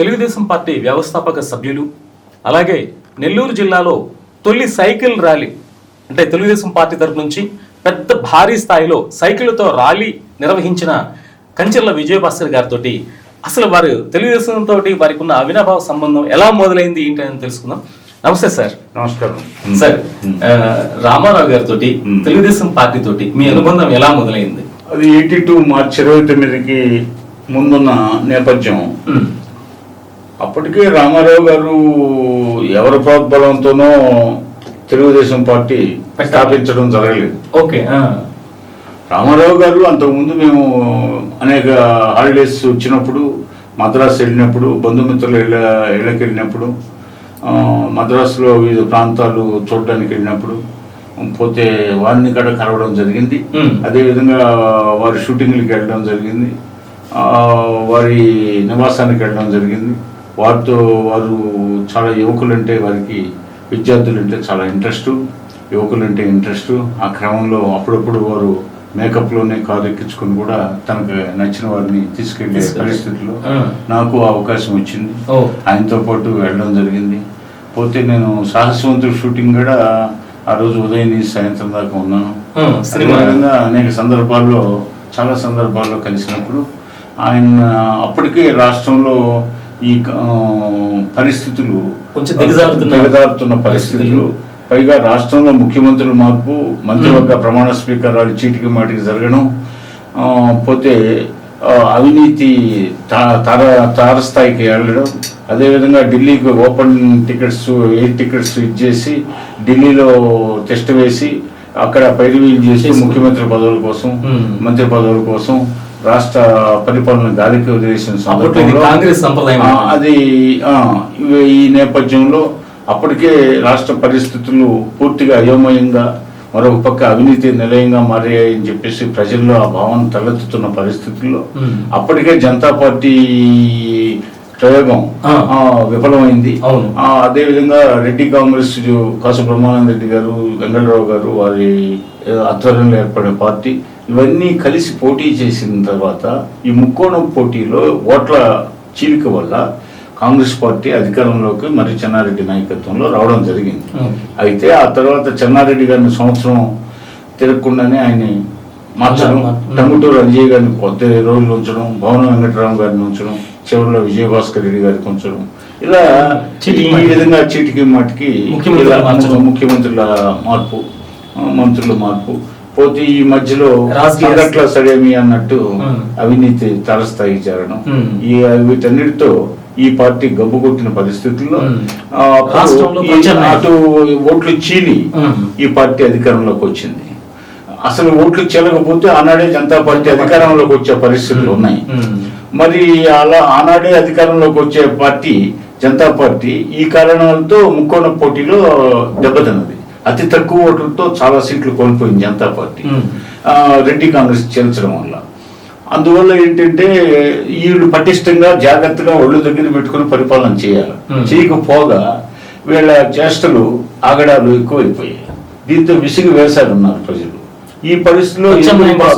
Telugu Desam party వ్యవస్థాపక సభ్యులు అలాగే నెల్లూరు జిల్లాలో తొలి సైకిల్ ర్యాలీ అంటే తెలుగుదేశం పార్టీ తరపు నుంచి పెద్ద భారీ స్థాయిలో సైకిళ్ళతో ర్యాలీ నిర్వహించిన కంచెర్ల విజయభాస్కర్ గారితో అసలు వారు తెలుగుదేశం తోటి వారికి ఉన్న అవినాభావ సంబంధం ఎలా మొదలైంది ఏంటి అని తెలుసుకుందాం. నమస్తే సార్. నమస్కారం. సార్ రామారావు గారితో తెలుగుదేశం పార్టీ తోటి మీ అనుబంధం ఎలా మొదలైంది? అది ఎయిటీ టూ మార్చ్ ఇరవై తొమ్మిదికి ముందున్న నేపథ్యం. అప్పటికే రామారావు గారు ఎవరి ప్రోద్బలంతోనో తెలుగుదేశం పార్టీ స్థాపించడం జరగలేదు. ఓకే రామారావు గారు అంతకుముందు మేము అనేక హాలిడేస్ వచ్చినప్పుడు మద్రాసు వెళ్ళినప్పుడు బంధుమిత్రులు ఇళ్ళ ఇళ్ళకి వెళ్ళినప్పుడు మద్రాసులో వివిధ ప్రాంతాలు చూడడానికి వెళ్ళినప్పుడు పోతే వారిని కూడా కలవడం జరిగింది. అదేవిధంగా వారి షూటింగ్లకి వెళ్ళడం జరిగింది. వారి నివాసానికి వెళ్ళడం జరిగింది. వారితో వారు చాలా యువకులంటే వారికి విద్యార్థులంటే చాలా ఇంట్రెస్ట్ యువకులంటే ఇంట్రెస్ట్. ఆ క్రమంలో అప్పుడప్పుడు వారు మేకప్లోనే కారు ఎక్కించుకొని కూడా తనకు నచ్చిన వారిని తీసుకెళ్ళే తీసుకెళ్ళి. పరిస్థితిలో ఆ. నాకు అవకాశం వచ్చింది. ఆయనతో పాటు వెళ్ళడం జరిగింది. పోతే నేను సాహసవంతుడు షూటింగ్ కూడా ఆ రోజు ఉదయం సాయంత్రం దాకా ఉన్నాను. అదేవిధంగా అనేక సందర్భాల్లో చాలా సందర్భాల్లో కలిసినప్పుడు ఆయన అప్పటికే రాష్ట్రంలో ఈ పరిస్థితులు కొంచెం దిగజారుతున్న పరిస్థితులు పైగా రాష్ట్రంలో ముఖ్యమంత్రుల మార్పు మంత్రివర్గ ప్రమాణ స్వీకారాలు చీటికి మాటికి జరగడం పోతే అవినీతి తార తారస్థాయికి వెళ్ళడం అదేవిధంగా ఢిల్లీకి ఓపెన్ టికెట్స్ ఎయిట్ టికెట్స్ ఇచ్చేసి ఢిల్లీలో టెస్ట్ వేసి అక్కడ పైరువీలు చేసి. ముఖ్యమంత్రి పదవుల కోసం మ్మ్. మంత్రి పదవుల కోసం రాష్ట్ర పరిపాలన గాలికి వదిలేసిన కాంగ్రెస్ సంప్రదాయం అది ఈ నేపథ్యంలో అప్పటికే రాష్ట్ర పరిస్థితులు పూర్తిగా అయోమయంగా మరొక పక్క అవినీతి నిలయంగా మారాయని చెప్పేసి ప్రజల్లో ఆ భావన తలెత్తుతున్న పరిస్థితుల్లో. అప్పటికే జనతా పార్టీ ప్రయోగం విఫలమైంది అవును. ఆ, అదేవిధంగా రెడ్డి కాంగ్రెస్ కాసు బ్రహ్మానంద రెడ్డి గారు వెంకటరావు గారు వారి ఆధ్వర్యంలో ఏర్పడిన పార్టీ ఇవన్నీ కలిసి పోటీ చేసిన తర్వాత ఈ ముక్కోణం పోటీలో ఓట్ల చీలిక వల్ల కాంగ్రెస్ పార్టీ అధికారంలోకి మరి చెన్నారెడ్డి నాయకత్వంలో రావడం జరిగింది. అయితే ఆ తర్వాత చెన్నారెడ్డి గారిని సంవత్సరం తిరగకుండానే ఆయన్ని మార్చడం. టంగుటూరు అంజయ్య గారిని కొద్ది రోజులు ఉంచడం భవన వెంకటరామ గారిని ఉంచడం చివరిలో విజయభాస్కర్ రెడ్డి గారికి ఉంచడం ఇలా ఈ. విధంగా చీటికి మాటికి ముఖ్యమంత్రుల మార్పు మంత్రుల మార్పు పోతే ఈ మధ్యలో సంగట్ల సడేమి అన్నట్టు. అవినీతి తారస్థాయికి చేరడం. ఈ వీటన్నిటితో ఈ పార్టీ గబ్బు కొట్టిన పరిస్థితుల్లో. అటు ఓట్లు చీలి. ఈ పార్టీ అధికారంలోకి వచ్చింది అసలు ఓట్లు చెల్లకపోతే ఆనాడే జనతా పార్టీ అధికారంలోకి వచ్చే పరిస్థితులు ఉన్నాయి. మరి అలా ఆనాడే అధికారంలోకి వచ్చే పార్టీ జనతా పార్టీ ఈ కారణాలతో ముక్కోణ పోటీలో దెబ్బతిన్నది అతి తక్కువ ఓట్లతో చాలా సీట్లు కోల్పోయింది జనతా పార్టీ రెడ్డి కాంగ్రెస్ చేర్చడం వల్ల అందువల్ల ఏంటంటే వీళ్ళు పటిష్టంగా జాగ్రత్తగా ఒళ్ళు దగ్గర పెట్టుకుని పరిపాలన చేయాలి. చేయకపోగా వీళ్ళ చేష్టలు ఆగడాలు ఎక్కువైపోయాయి దీంతో విసిగి వేశారు ఉన్నారు ప్రజలు ఈ పరిస్థితిలో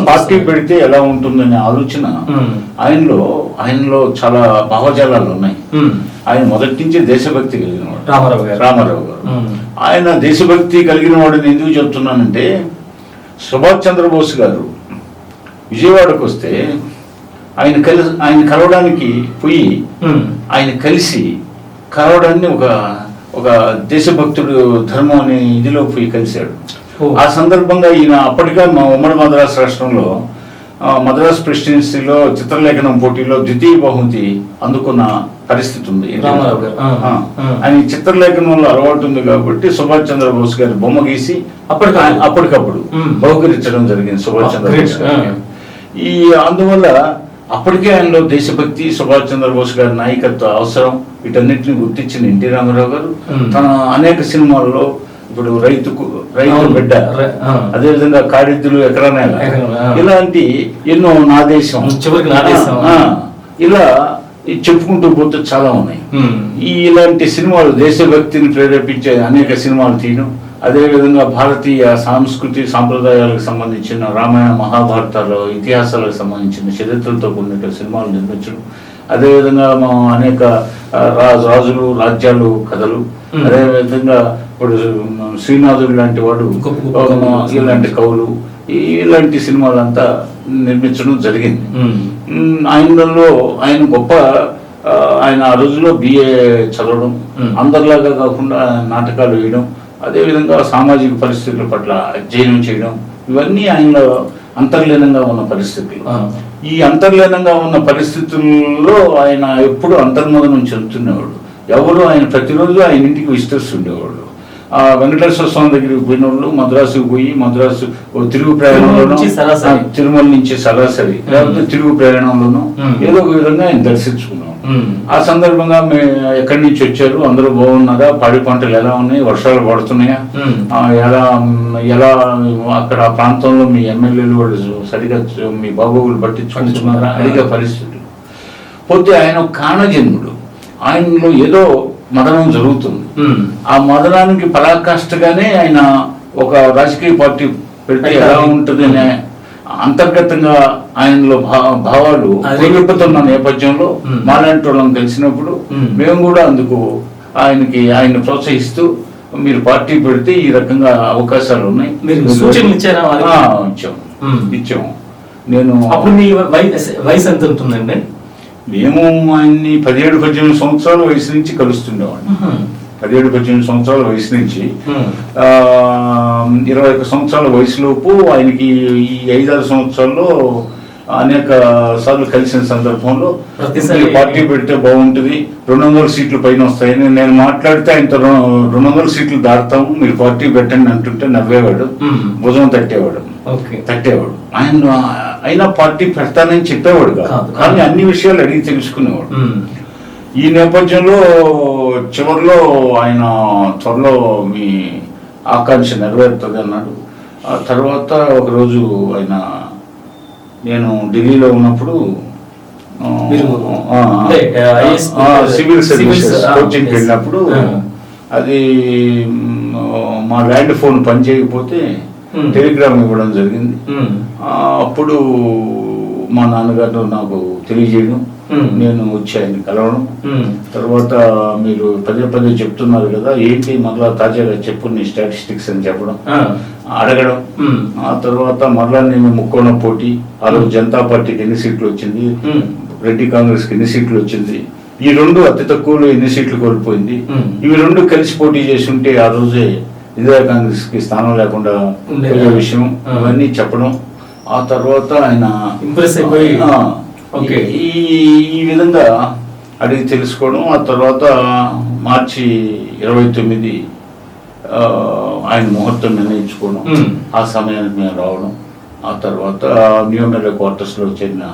పార్టీ. పెడితే ఎలా ఉంటుందనే ఆలోచన. ఆయనలో ఆయనలో చాలా భావజాలాలు ఉన్నాయి. ఆయన మొదటి నుంచి దేశభక్తి కలిగిన వాడు రామారావు గారు రామారావు గారు. ఆయన దేశభక్తి కలిగిన వాడిని ఎందుకు చెప్తున్నానంటే సుభాష్ చంద్రబోస్ గారు విజయవాడకు వస్తే ఆయన కలి ఆయన కలవడానికి పోయి. ఆయన కలిసి కలవడాన్ని ఒక ఒక దేశభక్తుడు ధర్మం అనే ఇదిలో పోయి కలిశాడు. ఆ సందర్భంగా ఈయన అప్పటిగా మా ఉమ్మడి మద్రాసు రాష్ట్రంలో మద్రాసు ప్రెసిడెన్సీలో చిత్రలేఖనం పోటీలో ద్వితీయ బహుమతి అందుకున్న పరిస్థితి ఉంది. ఆయన చిత్రలేఖనంలో అలవాటు ఉంది కాబట్టి సుభాష్ చంద్రబోస్ గారి బొమ్మ గీసి అప్పటికప్పుడు. ఆయన- అప్పటికప్పుడు. బహుకరించడం జరిగింది సుభాష్ చంద్రబోస్. ఈ అందువల్ల అప్పటికే ఆయనలో దేశభక్తి సుభాష్ చంద్రబోస్ గారి నాయకత్వ అవసరం వీటన్నిటిని గుర్తించిన ఎన్టీ రామారావు గారు. తన అనేక సినిమాల్లో ఇప్పుడు రైతుకు రైతు. బిడ్డ. అదేవిధంగా కాడిద్దులు ఎకరా నేల. ఇలాంటి ఎన్నో నా దేశం చివరికి నా దేశం. ఆ, ఇలా చెప్పుకుంటూ పోతే చాలా ఉన్నాయి. ఈ ఇలాంటి సినిమాలు దేశభక్తిని ప్రేరేపించే అనేక సినిమాలు తీయడం అదేవిధంగా భారతీయ సాంస్కృతి సాంప్రదాయాలకు సంబంధించిన రామాయణ మహాభారతాలు ఇతిహాసాలకు సంబంధించిన చరిత్రలతో కూడిన సినిమాలు నిర్మించడం అదేవిధంగా మా అనేక రాజులు రాజ్యాలు కథలు. అదేవిధంగా ఇప్పుడు శ్రీనాథుడు లాంటి వాడు. ఇలాంటి కవులు ఇలాంటి సినిమాలంతా నిర్మించడం జరిగింది. ఆయనలో ఆయన గొప్ప ఆయన ఆ రోజుల్లో బిఏ చదవడం. అందరిలాగా కాకుండా నాటకాలు వేయడం అదేవిధంగా సామాజిక పరిస్థితుల పట్ల అధ్యయనం చేయడం ఇవన్నీ ఆయనలో అంతర్లీనంగా ఉన్న పరిస్థితులు. ఈ అంతర్లీనంగా ఉన్న పరిస్థితుల్లో ఆయన ఎప్పుడు అంతర్మదనం చెందుతున్నవాడు ఎవరు ఆయన ప్రతిరోజు ఆయన ఇంటికి విస్తరిస్తుండేవాళ్ళు ఆ వెంకటేశ్వర స్వామి దగ్గరికి పోయిన వాళ్ళు మద్రాసుకు పోయి మద్రాసు తిరుగు ప్రయాణంలోనూ. ఆ, తిరుమల నుంచి సరాసరి లేకపోతే తిరుగు ప్రయాణంలోనూ. ఏదో ఒక విధంగా ఆయన దర్శించుకున్నాం. ఆ సందర్భంగా మే ఎక్కడి నుంచి వచ్చారు? అందరూ బాగున్నారా? పాడి పంటలు ఎలా ఉన్నాయి? వర్షాలు పడుతున్నాయా. ఆ, ఎలా ఎలా అక్కడ ఆ ప్రాంతంలో మీ ఎమ్మెల్యేలు వాళ్ళు సరిగా మీ బాగోగులు పట్టించుకుంటున్నారా? అడిగే పరిస్థితులు పోతే ఆయన కాణజన్ముడు ఆయనలో ఏదో మదనం జరుగుతుంది. ఆ మదనానికి పరాకాష్ఠగానే ఆయన ఒక రాజకీయ పార్టీ పెడితే ఎలా ఉంటుంది అనే అంతర్గతంగా ఆయనలో భావాలు వెలుపుతున్న నేపథ్యంలో. మాలాంటి వాళ్ళని కలిసినప్పుడు మ్మ్. కూడా అందుకు ఆయనకి ఆయన ప్రోత్సహిస్తూ మీరు పార్టీ పెడితే ఈ రకంగా అవకాశాలు ఉన్నాయి మీరు సూచనలు ఇచ్చారా వారికి? ఆ, ఇచ్చాం మ్మ్. ఇచ్చాం నేను అప్పుడు మీ వయసు ఎంత ఉంటుందండి మేము ఆయన్ని పదిహేడు పద్దెనిమిది సంవత్సరాల వయసు నుంచి కలుస్తుండేవాడిని పదిహేడు పద్దెనిమిది సంవత్సరాల వయసు నుంచి. ఇరవై ఒక్క సంవత్సరాల వయసులోపు ఆయనకి ఈ ఐదారు సంవత్సరాల్లో అనేక సార్లు కలిసిన సందర్భంలో పార్టీ పెడితే బాగుంటుంది రెండు వందల సీట్లు పైన వస్తాయని నేను మాట్లాడితే ఆయనతో రెండు వందల సీట్లు దాటుతాము మీరు పార్టీ పెట్టండి అంటుంటే నవ్వేవాడు. భుజం తట్టేవాడు. ఓకే. తట్టేవాడు. ఆయన అయినా పార్టీ పెడతానని చెప్పేవాడు కాదు. కానీ అన్ని విషయాలు అడిగి తెలుసుకునేవాడు. ఈ నేపథ్యంలో చివరిలో ఆయన త్వరలో మీ ఆకాంక్ష నెరవేరుతుంది అన్నాడు ఆ తర్వాత ఒకరోజు ఆయన నేను ఢిల్లీలో ఉన్నప్పుడు సివిల్ సర్వీసెస్ కోచింగ్కి. వెళ్ళినప్పుడు. అది మ్, ల్యాండ్ ఫోన్ పనిచేయకపోతే. టెలిగ్రామ్ ఇవ్వడం జరిగింది అప్పుడు మా నాన్నగారు నాకు తెలియజేయడం. నేను వచ్చి ఆయన కలవడం. తర్వాత మీరు పదే పదే చెప్తున్నారు కదా ఏంటి మరలా తాజాగా చెప్పు నీ స్టాటిస్టిక్స్ అని చెప్పడం. అడగడం. ఆ తర్వాత మరలా నేను ముక్కోణ పోటీ ఆ రోజు జనతా పార్టీకి ఎన్ని సీట్లు వచ్చింది. రెడ్డి కాంగ్రెస్కి ఎన్ని సీట్లు వచ్చింది ఈ రెండు అతి తక్కువలో ఎన్ని సీట్లు కోల్పోయింది. ఇవి రెండు కలిసి పోటీ చేసి ఉంటే ఆ రోజే ఇందిరా కాంగ్రెస్కి స్థానం లేకుండా విషయం. ఇవన్నీ చెప్పడం ఆ తర్వాత ఆయన Impress అయిపోయి, Okay. ఈ ఈ విధంగా అడిగి తెలుసుకోవడం ఆ తర్వాత మార్చి ఇరవై తొమ్మిది ఆయన ముహూర్తం నిర్ణయించుకోవడం Hmm. ఆ సమయానికి మేము రావడం ఆ తర్వాత న్యూ ఎమ్మెల్యే క్వార్టర్స్లో చేరిన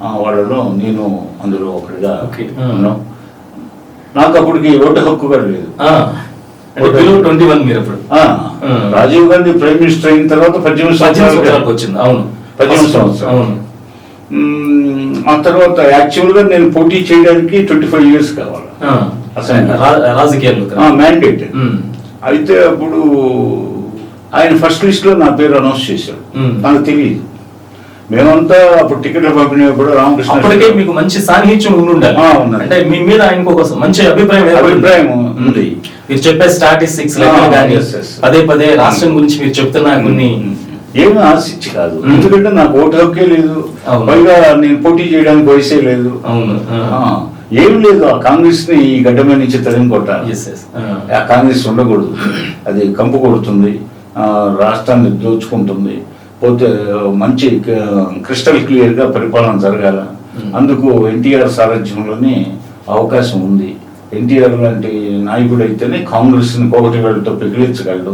ఆ, వాళ్ళలో నేను అందులో ఒకటిగా Okay. Hmm. ఉన్నాం నాకు అప్పటికి ఓటు హక్కు కూడా లేదు బిలో ట్వంటీ వన్ మీరు. రాజీవ్ గాంధీ ప్రైమ్ మినిస్టర్ అయిన తర్వాత పద్దెనిమిది పద్దెనిమిది సంవత్సరాలు సంవత్సరాలకు వచ్చింది అవును పద్దెనిమిది సంవత్సరాలు. అవును ఆ తర్వాత యాక్చువల్గా నేను పోటీ చేయడానికి ట్వంటీ ఫైవ్ ఇయర్స్ కావాలి ఆ. అసలు- రా- రాజకీయాల్లో మ్యాండేట్. అయితే అప్పుడు ఆయన ఫస్ట్ లిస్ట్లో నా పేరు అనౌన్స్ చేశాడు. నాకు తెలియదు మేమంతా అప్పుడు టికెట్లు పంపిణీ కూడా రామకృష్ణ అప్పటికే మీకు మంచి సాన్నిహిత్యం ఉండి ఉండాలి. అంటే మీ మీద ఆయనకు ఒక మంచి అభిప్రాయం. అభిప్రాయం ఉంది. మీరు చెప్పే స్టాటిస్టిక్స్ కానీ. పదే పదే రాష్ట్రం గురించి మీరు చెప్తున్న కొన్ని ఏమీ ఆశించి కాదు. ఎందుకంటే నాకు ఓటు హక్కే లేదు. పైగా నేను పోటీ చేయడానికి వయసే లేదు. అవును. ఏం లేదు. ఆ కాంగ్రెస్ని ఈ గడ్డ మీద నుంచి తరిమి కొట్టాలి. ఆ. కాంగ్రెస్ ఉండకూడదు. అది కంపు కొడుతుంది. రాష్ట్రాన్ని దోచుకుంటుంది. పోతే మంచి క్రిస్టల్ క్లియర్గా పరిపాలన జరగాల. అందుకు ఎన్టీఆర్ సారథ్యంలోనే అవకాశం ఉంది. ఎన్టీఆర్ లాంటి నాయకుడు అయితేనే కాంగ్రెస్ని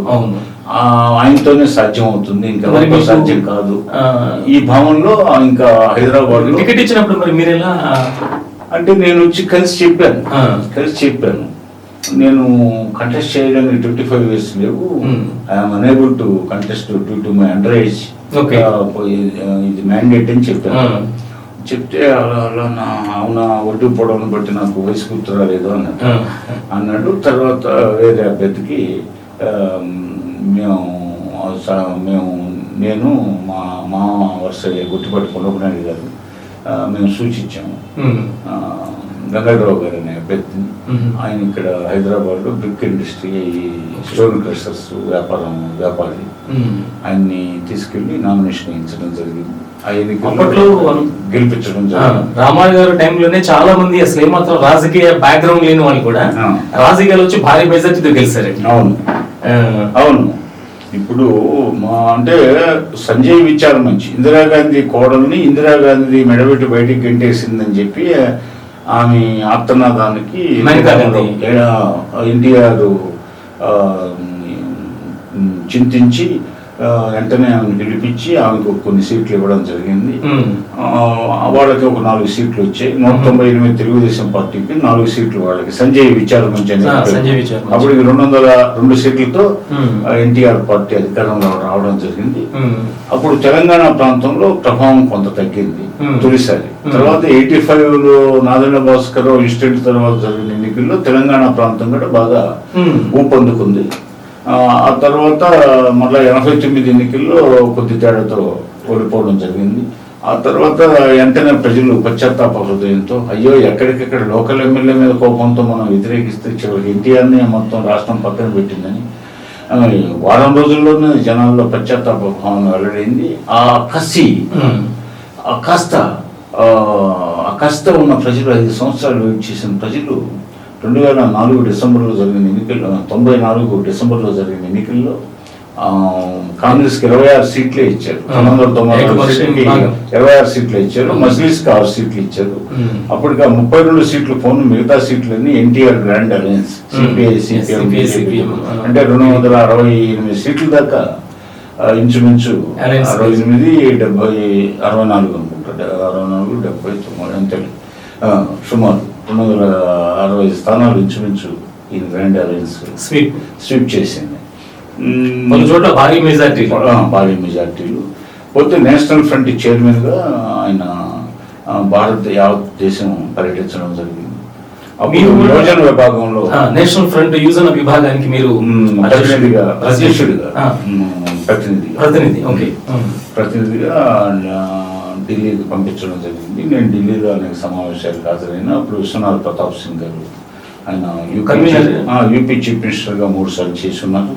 అవును. ఆ, ఆయనతోనే సాధ్యం అవుతుంది ఇంకా సాధ్యం కాదు. ఈ భావంలో ఇంకా హైదరాబాద్ టికెట్ ఇచ్చినప్పుడు మరి మీరు ఎలా అంటే నేను వచ్చి కలిసి చెప్పాను. కలిసి చెప్పాను. నేను కంటెస్ట్ చేయడానికి ట్వంటీ ఫైవ్ ఇయర్స్ లేవు Hmm. I'm unable to contest to to my under age. ఇది మ్యాండేట్ అని చెప్పాను ఆ. చెప్తే అలా అలా నా అవునా ఒడ్డు పొడవును బట్టి నాకు వయసు గుర్తురా లేదు అన్నాడు ఆ. అన్నాడు తర్వాత వేరే అభ్యర్థికి మేము మేము నేను మా మా వరుస గుర్తుపట్టి కొనుక్కున్నాడు గారు మేము సూచించాము గంగాధరరావు గారు అనే అభ్యర్థిని. ఆయన ఇక్కడ హైదరాబాద్లో బ్రిక్ ఇండస్ట్రీ స్టోన్ క్రషర్స్ వ్యాపారం వ్యాపారి. ఆయన్ని తీసుకెళ్ళి నామినేషన్ వేయించడం జరిగింది. అప్పట్లో గెలిపించడం రామారావు గారు టైంలోనే చాలా మంది అసలు ఏమాత్రం రాజకీయ బ్యాక్గ్రౌండ్ లేని వాళ్ళు కూడా. రాజకీయాలు వచ్చి భారీ మెజార్టీతో గెలిచారండి. అవును. అవును. ఇప్పుడు మా అంటే సంజయ్ విచారం మంచి ఇందిరాగాంధీ కోడల్ని ఇందిరాగాంధీ మెడబెట్టి బయటికి గెంటేసిందని చెప్పి ఆమె గాంధీ. ఎన్టీఆర్ చింతించి వెంటనే ఆమెను గెలిపించి ఆమెకు కొన్ని సీట్లు ఇవ్వడం జరిగింది వాళ్ళకి ఒక నాలుగు సీట్లు వచ్చాయి నూట తొంభై ఎనిమిది తెలుగుదేశం పార్టీకి నాలుగు సీట్లు వాళ్ళకి సంజయ్ విచారం మంచి. అప్పుడు రెండు వందల రెండు సీట్లతో. ఎన్టీఆర్ పార్టీ అధికారంలో రావడం జరిగింది. అప్పుడు తెలంగాణ ప్రాంతంలో ప్రభావం కొంత తగ్గింది. తొలిసారి. తర్వాత ఎయిటీ ఫైవ్లో నాదెండ్ల భాస్కర్ ఇన్స్టెంట్ తర్వాత జరిగిన ఎన్నికల్లో తెలంగాణ ప్రాంతం కూడా బాగా. ఊపందుకుంది ఆ తర్వాత మళ్ళా ఎనభై తొమ్మిది ఎన్నికల్లో కొద్ది తేడాతో ఓడిపోవడం జరిగింది. ఆ తర్వాత వెంటనే ప్రజలు పశ్చాత్తాప హృదయంతో అయ్యో ఎక్కడికెక్కడ లోకల్ ఎమ్మెల్యే మీద కోపంతో మనం వ్యతిరేకిస్తే చివరికి ఎన్టీఆర్ని మొత్తం రాష్ట్రం పక్కన పెట్టిందని వారం రోజుల్లోనే జనాల్లో పశ్చాత్తాప భావన వెల్లడైంది. ఆ కసి కాస్త కాస్త ఉన్న ప్రజలు ఐదు సంవత్సరాలు వెయిట్ చేసిన ప్రజలు రెండు వేల నాలుగు డిసెంబర్లో జరిగిన ఎన్నికల్లో తొంభై నాలుగు డిసెంబర్లో జరిగిన ఎన్నికల్లో కాంగ్రెస్కి ఇరవై ఆరు సీట్లే ఇచ్చారు. రెండు వందల తొంభై. ఇరవై ఆరు సీట్లు ఇచ్చారు. మజ్లిస్కి ఆరు సీట్లు ఇచ్చారు. అప్పటికి ముప్పై రెండు సీట్లు పోను మిగతా సీట్లన్నీ NTR grand alliance CPI CPM. అంటే రెండు వందల అరవై ఎనిమిది సీట్ల దాకా ఇంచుమించు. అరవై ఎనిమిది డెబ్బై అరవై నాలుగు అనుకుంటా. డె- అరవై నాలుగు డెబ్బై తొమ్మిది అంతే సుమారు. రెండు వందల అరవై స్థానాలు ఇంచుమించు ఈ గ్రాండ్ అలయన్స్ స్వీప్ స్వీప్ చేసింది. కొన్ని చోట్ల భారీ మెజార్టీ భారీ మెజార్టీలు పోతే నేషనల్ ఫ్రంట్ చైర్మన్గా ఆయన భారత యావత్ దేశం పర్యటించడం జరిగింది. మీరు యోజన విభాగంలో నేషనల్ ఫ్రంట్ యువజన విభాగానికి మీరు అధ్యక్షుడిగా మ్మ్, ప్రతినిధిగా. ప్రతినిధి ఓకే. ప్రతినిధిగా ఢిల్లీకి పంపించడం జరిగింది. నేను ఢిల్లీలో అనేక సమావేశాలకు హాజరైన. అప్పుడు విశ్వనాథ్ ప్రతాప్ సింగ్ గారు ఆయన యూపీ. చీఫ్- ఆ, యూపీ చీఫ్ మినిస్టర్గా మూడు సార్లు చేసి ఉన్నారు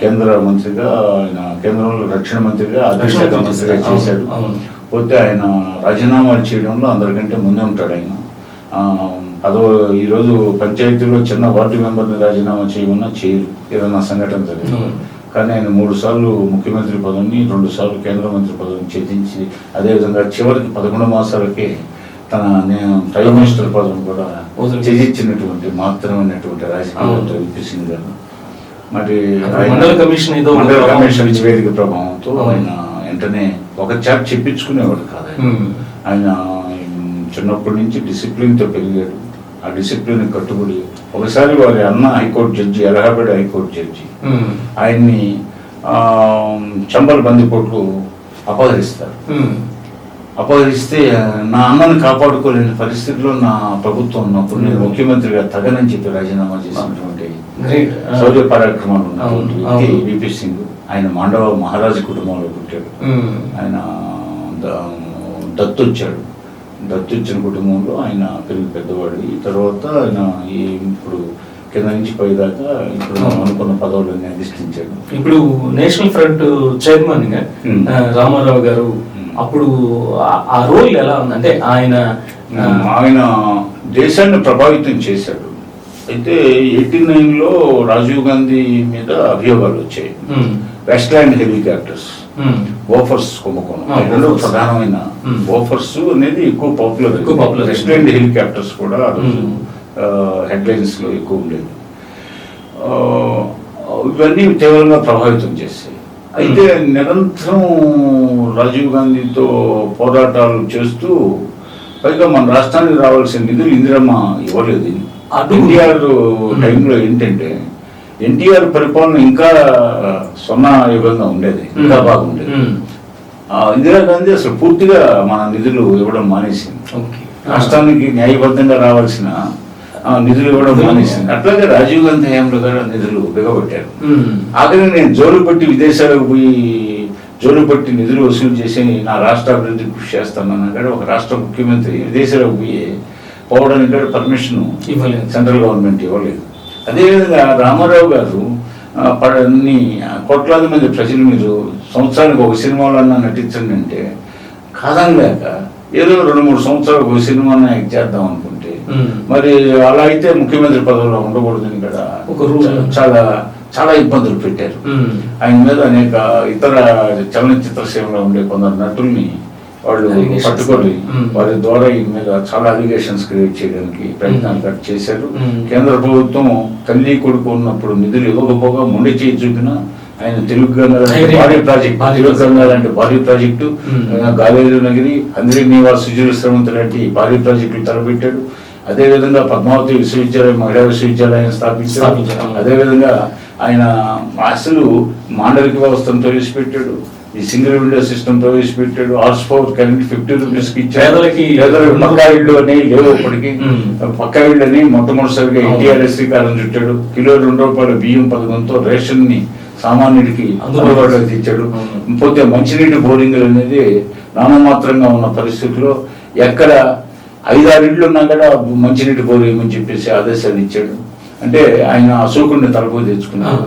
కేంద్ర మంత్రిగా ఆయన కేంద్రంలో రక్షణ మంత్రిగా మంత్రి మంత్రిగా అవును. పోతే ఆయన రాజీనామాలు చేయడంలో అందరికంటే ముందే ఉంటాడు ఆయన. పదవ ఈరోజు పంచాయతీలో చిన్న వార్డు మెంబర్ని రాజీనామా చేయమన్నా చేయరు. ఏదైనా సంఘటన జరిగింది. కానీ ఆయన మూడు సార్లు ముఖ్యమంత్రి పదవిని రెండు సార్లు కేంద్ర మంత్రి పదవిని ఛేదించి అదేవిధంగా చివరికి పదకొండు మాసాలకే తన నేను ప్రైమ్ మినిస్టర్ పదవిని కూడా ఛేదించినటువంటి మాత్రమైనటువంటి రాజకీయ. విపి గారు మరి మండల కమిషన్ ఏదో మండల కమిషన్ నివేదిక ప్రభావంతో. ఆయన వెంటనే ఒక చాట్ చెప్పించుకునేవాడు కాదు. ఆయన చిన్నప్పటి నుంచి డిసిప్లిన్తో పెరిగాడు ఆ డిసిప్లిన్ కట్టుబడి ఒకసారి వారి అన్న high court judge Allahabad high court judge. ఆయన్ని చంబల్ బందిపోట్లు అపహరిస్తారు. అపహరిస్తే నా అన్నను కాపాడుకోలేని పరిస్థితిలో నా ప్రభుత్వం ఉన్నప్పుడు నేను. ముఖ్యమంత్రిగా తగనని చెప్పి రాజీనామా చేసినటువంటి. శౌర్య పరాక్రమాలు ఉన్నటువంటి. విపి సింగ్ ఆయన మాండవ మహారాజు కుటుంబంలో పుట్టాడు. ఆయన దత్తొచ్చాడు దత్తొచ్చిన కుటుంబంలో ఆయన పెరిగి పెద్దవాడు. ఈ తర్వాత ఆయన ఈ ఇప్పుడు కింద నుంచి పైదాకా ఇప్పుడు అనుకున్న పదవులన్నీ అధిష్ఠించాడు. ఇప్పుడు నేషనల్ ఫ్రంట్ చైర్మన్గా రామారావు గారు. అప్పుడు ఆ- రోల్ ఎలా ఉంది? అంటే ఆయన ఆయన దేశాన్ని ప్రభావితం చేశాడు. అయితే ఎయిటీ నైన్లో రాజీవ్ గాంధీ మీద అభియోగాలు వచ్చాయి. ఉమ్. West land helicopters. ఓఫర్స్ కుంభకోణం రెండు Bofors. ప్రధానమైన Hmm. ఓఫర్స్ అనేది ఎక్కువ పాపులర్ ఎక్కువ popular. వెస్ట్ ల్యాండ్ హెలికాప్టర్స్ కూడా ఆ రోజు Hmm. హెడ్లైన్స్లో ఎక్కువ ఉండేది ఇవన్నీ తీవ్రంగా ప్రభావితం చేశాయి అయితే నిరంతరం రాజీవ్ గాంధీతో పోరాటాలు చేస్తూ పైగా మన రాష్ట్రానికి రావాల్సిన నిధులు ఇందిరమ్మ ఇవ్వలేదు ఎన్టీఆర్ టైంలో ఏంటంటే ఎన్టీఆర్ పరిపాలన ఇంకా సున్నా యుగంగా ఉండేది ఇంకా. బాగుండేది ఇందిరాగాంధీ అసలు పూర్తిగా మన నిధులు ఇవ్వడం మానేసింది. రాష్ట్రానికి న్యాయబద్ధంగా రావాల్సిన నిధులు ఇవ్వడం మానేసింది అట్లాగే రాజీవ్ గాంధీ హయాంలో కూడా నిధులు బిగబట్టారు. ఆఖరి నేను జోలు పట్టి విదేశాలకు పోయి జోలు పట్టి నిధులు వసూలు చేసి నా రాష్ట్ర అభివృద్ధికి కృషి చేస్తానన్నా కూడా ఒక రాష్ట్ర ముఖ్యమంత్రి విదేశాలకు పోయి పోవడానికి కూడా పర్మిషన్. సెంట్రల్ గవర్నమెంట్ ఇవ్వలేదు అదేవిధంగా రామారావు గారు ఆ, ప- అన్ని కోట్లాది మంది ప్రజలు మీరు సంవత్సరానికి ఒక సినిమాలన్నా నటించండి అంటే కాదనలేక ఏదో రెండు మూడు సంవత్సరాలు ఒక సినిమాని యాక్ట్ చేద్దాం అనుకుంటే. మరి అలా అయితే ముఖ్యమంత్రి పదవిలో ఉండకూడదని కదా ఒక rule. చా- చాలా చాలా ఇబ్బందులు పెట్టారు. ఆయన మీద అనేక ఇతర చలనచిత్ర సేవలో ఉండే కొందరు నటుల్ని వాళ్ళు. పట్టుకొని మ్మ్. వారి ద్వారా ఈ మీద చాలా అలిగేషన్స్ క్రియేట్ చేయడానికి ప్రయత్నాలు కట్ చేశారు మ్మ్. కేంద్ర ప్రభుత్వం తల్లి కొడుకు ఉన్నప్పుడు నిధులు ఇవ్వకపోగా మొండి చేయి చూపిన ఆయన తెలుగు గంగా లాంటి ఆయన భారీ ప్రాజెక్ట్ తెలుగు ప్రాజెక్ట్. గంగా లాంటి భారీ ప్రాజెక్టు గాలేరు నగిరి అందరి నివాస్ సుజీల శ్రవంత్ లాంటి భారీ ప్రాజెక్టులు తలపెట్టాడు అదేవిధంగా పద్మావతి విశ్వవిద్యాలయం మహిళా విశ్వవిద్యాలయం స్థాపించాడు. అదేవిధంగా ఆయన అసలు మాండలిక వ్యవస్థను ప్రవేశపెట్టాడు ఈ సింగిల్ విండో సిస్టమ్ ప్రవేశపెట్టాడు. హార్స్ పవర్ కరెంట్ ఫిఫ్టీ రూపీస్కి పేదలకి పక్కా ఇళ్ళు అని లేవు అప్పటికి. మ్మ్. పక్కా ఇళ్ళు అని మొట్టమొదటిసారిగా. ఎన్టీఆర్ శ్రీకారం చుట్టాడు. కిలో రెండు రూపాయల బియ్యం పథకంతో రేషన్ని సామాన్యుడికి అందుబాటులో తెచ్చాడు. పోతే మంచినీటి బోరింగ్లు అనేది నామమాత్రంగా ఉన్న పరిస్థితిలో ఎక్కడ ఐదారు ఇళ్ళు ఉన్నా కూడా మంచినీటి బోరింగ్ అని చెప్పేసి ఆదేశాలు ఇచ్చాడు. అంటే ఆయన అశోకుడిని తలపు తెచ్చుకున్నాడు.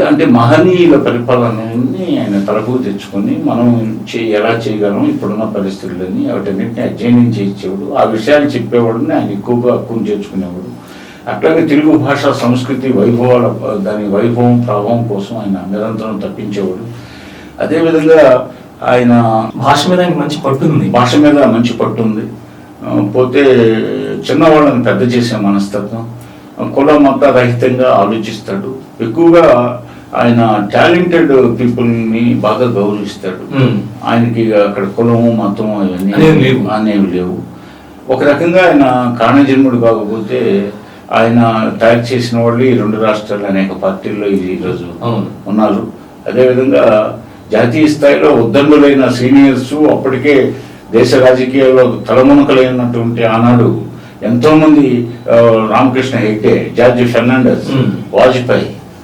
అంటే మహనీయుల పరిపాలనని ఆయన తలపు తెచ్చుకొని మనం చే- ఎలా చేయగలం ఇప్పుడున్న పరిస్థితులని వాటన్నిటిని అధ్యయనం చేయించేవాడు ఆ విషయాలు చెప్పేవాడిని ఆయన ఎక్కువగా హక్కును చేర్చుకునేవాడు. అట్లాగే తెలుగు భాష సంస్కృతి వైభవాల దాని వైభవం ప్రభావం కోసం ఆయన నిరంతరం తప్పించేవాడు. అదేవిధంగా ఆయన భాష మీద మంచి పట్టు ఉంది. భాష మీద మంచి పట్టు ఉంది. పోతే చిన్నవాళ్ళని పెద్ద చేసే మనస్తత్వం. కుల మత రహితంగా ఆలోచిస్తాడు ఎక్కువగా ఆయన టాలెంటెడ్ పీపుల్ని బాగా గౌరవిస్తాడు. ఆయనకి అక్కడ కులము మతము అవన్నీ అనేవి లేవు. ఒక రకంగా ఆయన కారణజన్ముడు కాకపోతే ఆయన తయారు చేసిన వాళ్ళు ఈ రెండు రాష్ట్రాలు అనేక పార్టీల్లో ఈరోజు. ఉన్నారు అదేవిధంగా జాతీయ స్థాయిలో ఉద్దండులైన సీనియర్స్ అప్పటికే దేశ రాజకీయాల్లో తలమునకలైనటువంటి ఆనాడు ఎంతో మంది రామకృష్ణ హెగ్డే జార్జ్ ఫెర్నాండస్. వాజ్పేయి